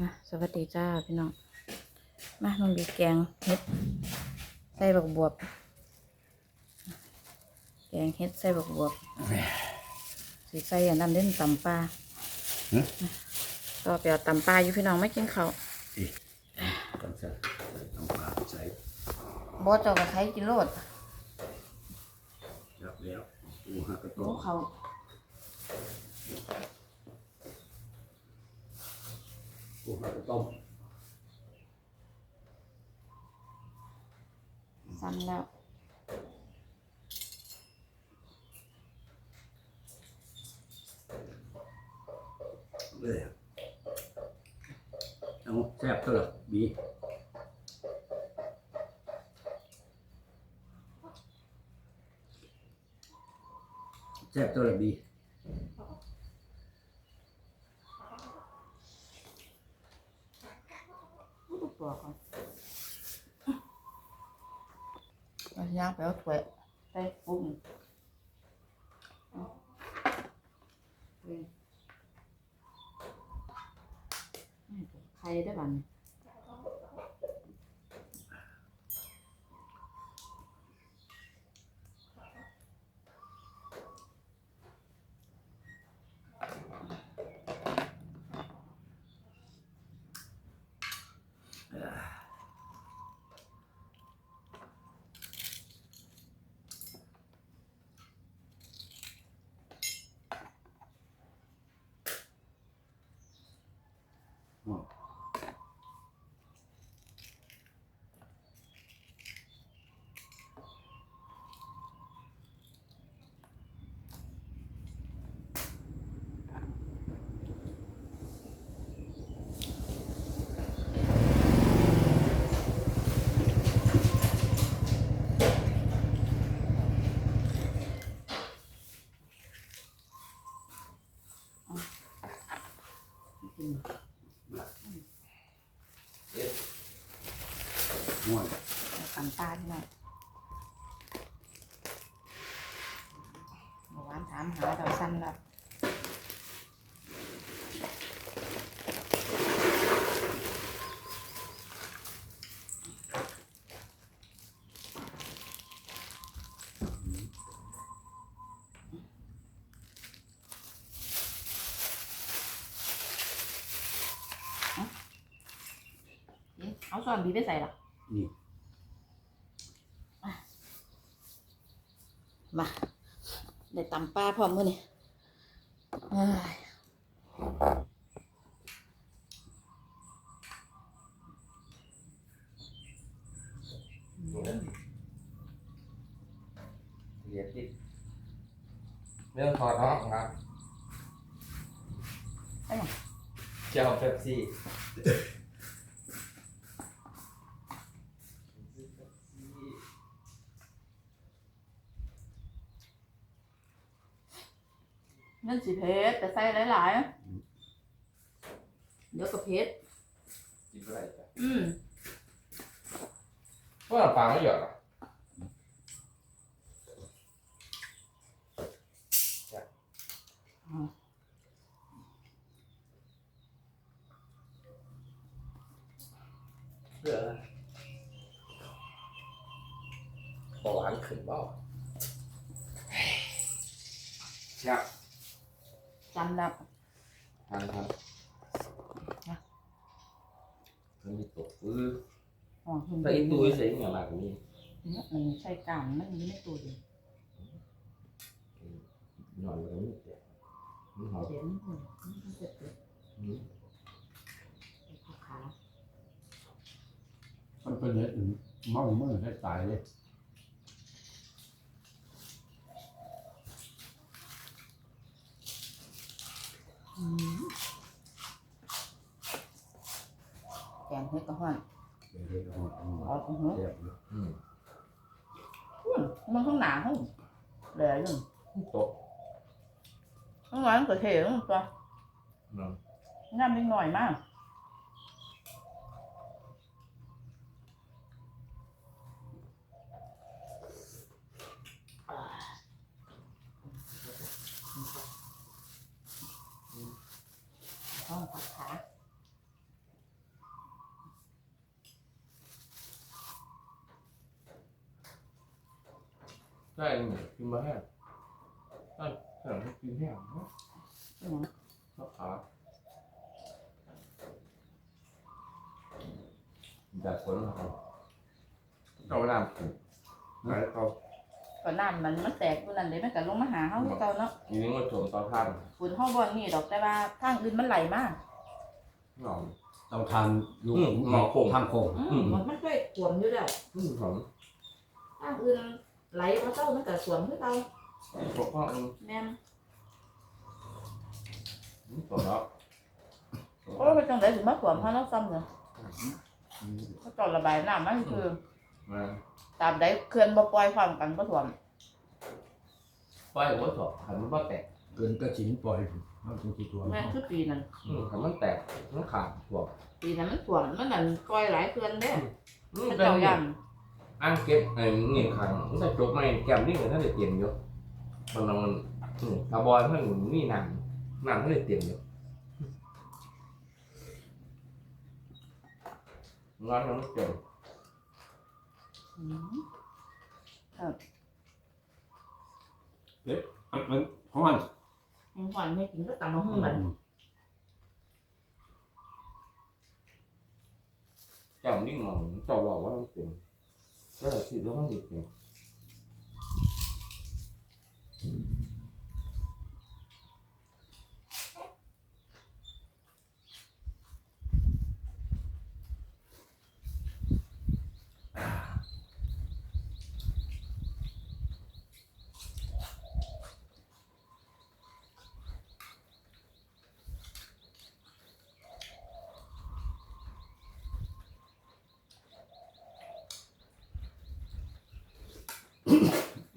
มาสวัสดีจ้าพี่น้อง มาน้องบีแกงเห็ดใส่บักบวบ แกงเห็ดใส่บักบวบสีใส่อันนั้นเล่นตำปลาหึต่อไปเอาตำปลาอยู่พี่น้องไม่กินข้าวอีกต้องใส่ต้องปลาใส่บอสเจ้าก็ใช้กินโลดยับแล้วปูหักกระโอ้โต๊ะเขา ปูหักกระต้มซ้ำแล้วเลยเอาแซ่บเท่าไหร่บีแซ่บเท่าไหร่บี ลูกตัวเขาเอาย่างไปเอาถ้วยใส่ ปรุงเอานี่ใครได้บ้าง อ๋อ กิน ม่วนเอาตำปลาที่นั่นเมื่อวานถามหาเราสั้นแล้วนี่เอาส่วนบีไปใส่หรอ นี่มาได้ตำปลาพร้อมมือนี่เอ้ยเหรียญติดเรื่องถอดออกครับไปหยังเจ้าเป๊ปซี่ เงินสิเพชรแต่ใส่หลายๆเดี๋ยวก็เพชรกินอะไรจ้ะอืมว่าปลาไม่หยอดหรอเพื่ออะไรเบาหวานขึ้นเบ้าใช่ จำแล้วทานครับนะมันมีตัวฟื้นอ๋อเห็นแต่อีตัวเสียงอย่างไรนี่เนี่ยมันใช่การมันอยู่ในตู้เดียวหน่อยมันไม่เจ็บมันหอมเห็นมันมันเจ็บเลยอืมไอ้ขาขามันเป็นเนื้ออื่นเมาเมื่อให้ตายเลย อืม แกงเห็ดกระห้อนเดี๋ยวเดี๋ยวเอาเอาเอาตรงหัวแซ่บอยู่อืมอืมมันข้างหนาห้องเหลืออยู่โต๊ะข้างหลังก็เท่ตัวเนาะ งามนิดหน่อยมากห้องผักขา ใช่กินมาแห้งใช่ใช่กินแห้งเนาะอืมมะขามจากคนนะครับเจ้าน้ำกินไปเขาก่อนน้ำมันมันแตกอยู่นั่นเลยมันก็ลงมาหาเฮาคือเก่าเนาะทีนี้ก็ชมต่อท่านฝนเฮาบ่นี่ดอกแต่ว่าทางอื่นมันไหลมาหนอมเราทานลูกอืมหมอโคงทางโคงอืมมันมันเคยท่วมอยู่แล้ว อืมหอม ทางอื่น ไหลมาเจ้ามันก็ท่วมคือเก่าเพราะว่าอืมแม่นตัวเนาะโอ้ยไปจังได๋สิมาท่วมเฮาเนาะซ้ำเนาะเขาเจอระบายน้ำมาคือมาตามใดเขื่อนบ่ปล่อยพร้อมกันบ่ท่วมปล่อยหัวถอดหันมันบ่แตกเกินก็ชิ้นปล่อยมันเป็นกี่ตัวแม่นคือปีนั้นอืมหันมันแตกมันขาดหัวปีนั้นมันท่วมมันนั่นปล่อยหลายเขื่อนเด้อืมเขาเป็นเจ้าย่าน อ่างเก็บไอ้เงี้ยขังมันจะจบไม่แก้มนี่เหมือนท่านได้เตรียมอยู่มันลองมันอืมตาบอยท่านนี่น้ำน้ำท่านได้เตรียมอยู่งานมันเต็มอืมมันเพราะมันมันหวานไม่กินก็ตำมะฮุ่งบัดแก้มนี่มองเจ้าบอกว่ามันเต็มก็เลยคิดว่ามันเต็ม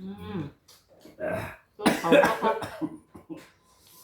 อืมต้นเขาเขาเขา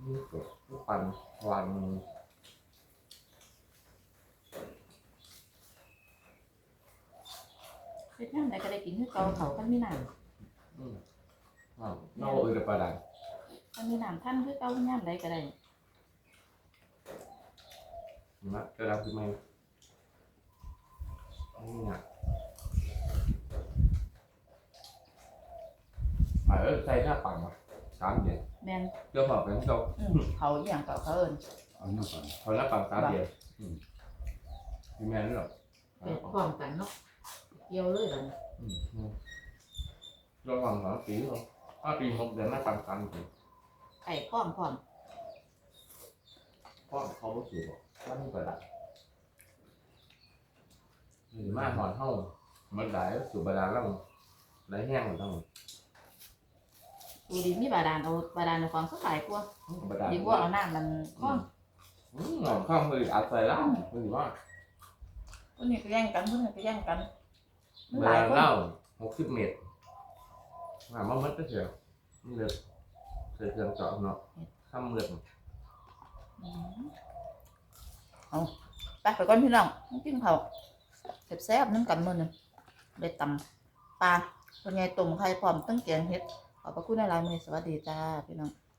รรษาเย็นเนาะเย็นไรเนาะอะไรมาเราว่าของไม่อ๋อเขาแล้วก็เกิดปันว่างบ้านก่เฮ้ยลงเฮ้ยไม่หายเพิ่มนี่เกิดปันวันเฮ็ดยังไงก็ได้กินคือเก่าเขาคันมีน้อืมอ้าวนอกอื่นประดันำคันมีน้ำท่านคือเก่าย่ำใดก็ได้นะกระดับขึ้นมานี่นะหมายว่าใส่หน้าปังมาสามเดือน แม่นเดี๋ยวบอกกันเขาอืมเขาอหย่างเก่าเขาเอิ้นเอาน้ำก่อนเขาหน้าปังสามเดือนอืมมีแม่นี่หรอเป็ดพร้อมกันเนาะเกี่ยวเลยบัดนี้อืมอืมระหว่างหลังปีเหรอถ้าปีหกเดือนหน้าปังสามเดือนไก่พร้อมพร้อมเพราะเขาไม่สูบหรอกว่านี่ประดับหรือมาหอนห้องมันได้สูบบาดาลแล้วได้แห้งหมดทั้งหมด ดูดีมีบาดาลเอาบาดาลในความสดใสกว่าบาดาลดีกว่าเอาน้ำมันคล้องอืมหอมข้าวมืออัดใส่แล้วมันถือว่าคนนี้ก็แย่งกันคนนี้ก็แย่งกันมันหบาลายดาลคนเล่าหกสิบเมตรหามามัดก็เถอะนี่เลยเสือเสือเจาะเนาะข้ามเมืองอืมเอาไปไปก่อนพี่น้องกินเขาวแซ่บๆน้ำกันมื้อนึงได้ตำปลาเป็นไงต้มไข่พร้อมตั้งแกงเฮ็ด ขอบพระคุณหลายๆมือสวัสดีจ้าพี่น้อง